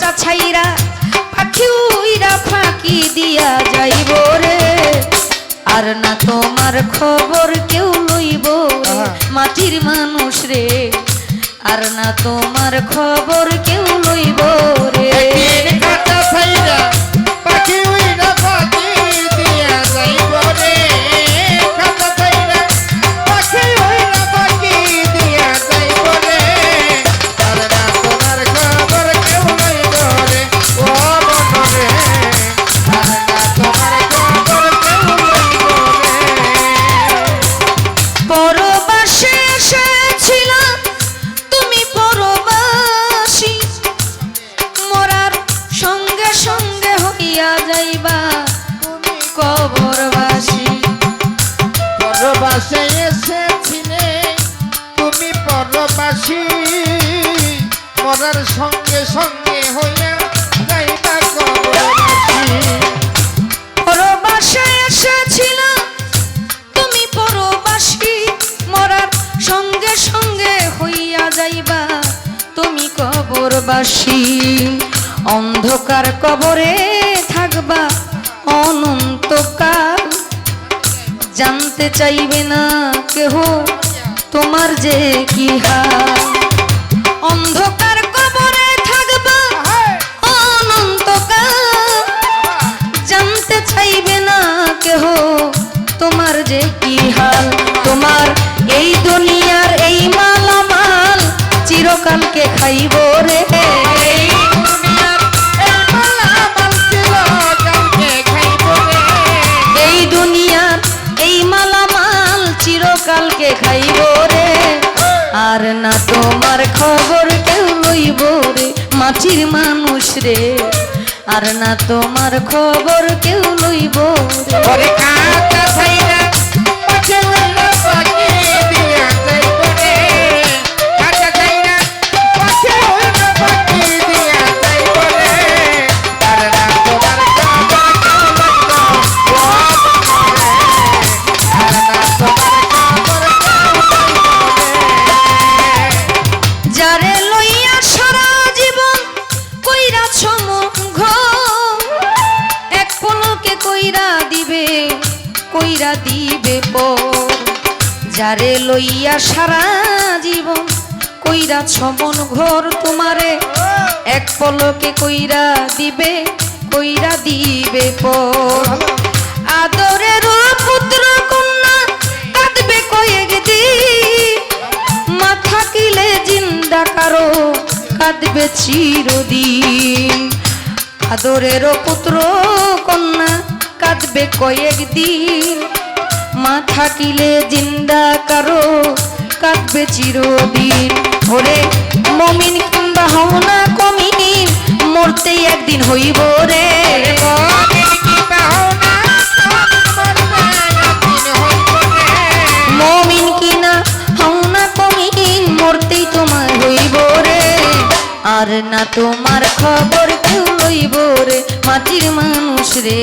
খাঁচা ছাইরা পাখি উইরা ফাঁকি দিয়া যাইব রে। আর না তোমার খবর কেউ লইব মাটির মানুষ রে। আর না তোমার খবর কেউ লইব রে। তুমি পরবাসী মরার সঙ্গে সঙ্গে হইয়া তুমি পরবাসী সঙ্গে সঙ্গে হইয়া যাইবা। তুমি অন্ধকার কবরে চাইবে না কেহ? তোমার যে কি হাল খাইব রে। আর না তোমার খবর কেউ লইব রে, মাছির মানুষ রে। আর না তোমার খবর কেউ লইব রে। কইরা দিবে পর। যারে লইয়া সারা জীবন কইরা ছমন ঘর তোমারে, এক পলকে কইরা দিবে কইরা দিবে পর। আদরের পুত্র কন্যা কাঁদবে কয়েক দিন। মা থাকিলে জিন্দা কারও কাঁদবে চিরদিন। আদরের পুত্র কন্যা কাঁদবে কয়েক দিন মা থাকিলে জিন্দা কারও কাঁদবে চিরদিন। ওরে মমিন কিংবা হওনা কমিন মরতেই একদিন হইব রে। মন মমিন কিনা হওনা কমিন মরতেই তোমার হইব রে। আর না তোমার খবর কেউ লইব রে মাটির মানুষ রে।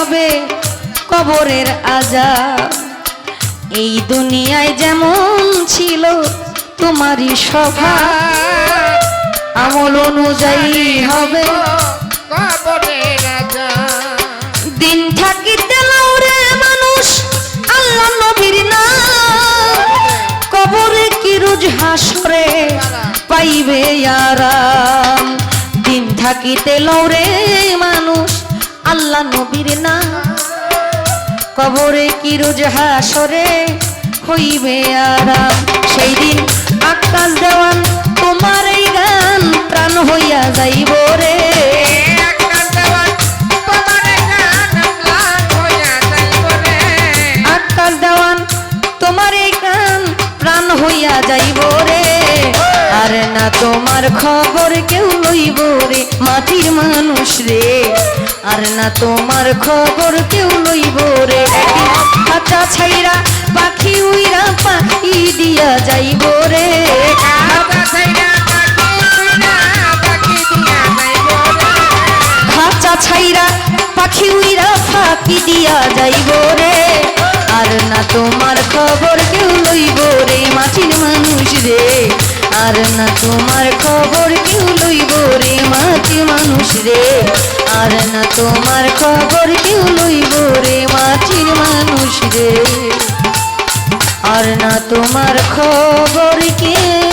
হবে কবরের আজাব। এই দুনিয়ায় যেমন ছিল তোমারই স্বভাব আমল অনুযায়ী হবে দিন থাকিতে লাউরে মানুষ আল্লাহ নবীর নাম। কবরে কি রোজ হাসরে পাইবে আরাম? দিন থাকিতে লৌরে আল্লাহ নবীর নাম। কবরে কি রোজ হাসরে হইবে আরাম? সেই দিন আকাশ দেওয়ান তোমার এই গান প্রাণ হইয়া যাইব রে। আকাশ দেওয়ান তোমার এই গান প্রাণ হইয়া যাইব রে। না তোমার খবর কেউ লইব রে? মাটির মানুষ রে। আর না তোমার খবর কেউ লইব রে। খাঁচা ছাইরা পাখি উইরা পাখি দিয়া যাইব রে। খাঁচা ছাইরা পাখি উইরা ফাঁকি দিয়া যাইব রে। আর না তোমার খবর কেউ লইব রে। আর না তোমার খবর কেউ লইব রে মাতি মানুষ রে। আর না তোমার খবর কেউ লইব রে মাটির মানুষ রে। আর না তোমার খবর কেউ